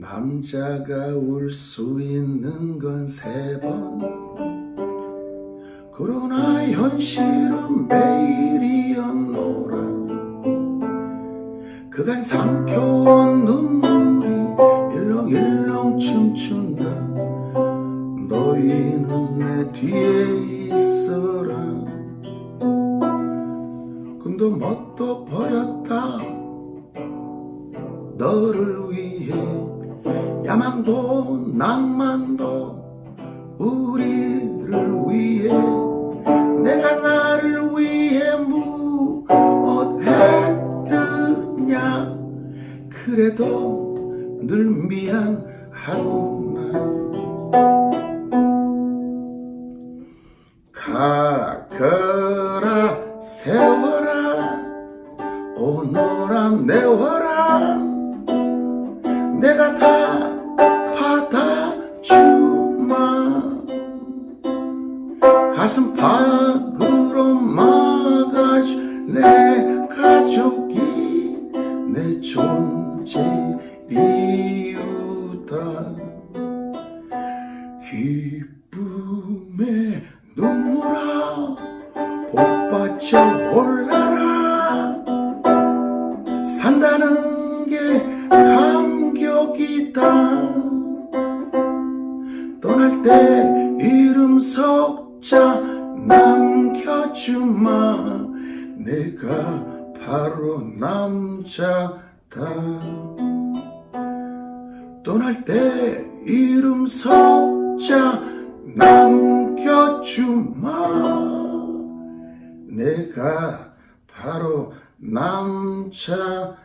남자가 울 수 있는 건 세 번. 그러나 현실은 매일이었노라. 그간 삼켜온 눈물이 일렁일렁 춤춘다. 너희는 내 뒤에 있어라. 꿈도 뭣도 버렸다. 너를 위해 야망도 낭만도 우리를 위해 내가 나를 위해 무엇했느냐? 그래도 늘 미안하구나. 가거라 세워라 오너라 내워라. 내가 가슴 밖으로 막아줘 내 가족이 내 존재 이유다. 기쁨의 눈물아 복받쳐 올라라. 산다는 게 감격이다. 떠날 때 이름 석자 남겨주마. 내가 바로 남자다. 떠날 때 이름 석자 남겨주마. 내가 바로 남자다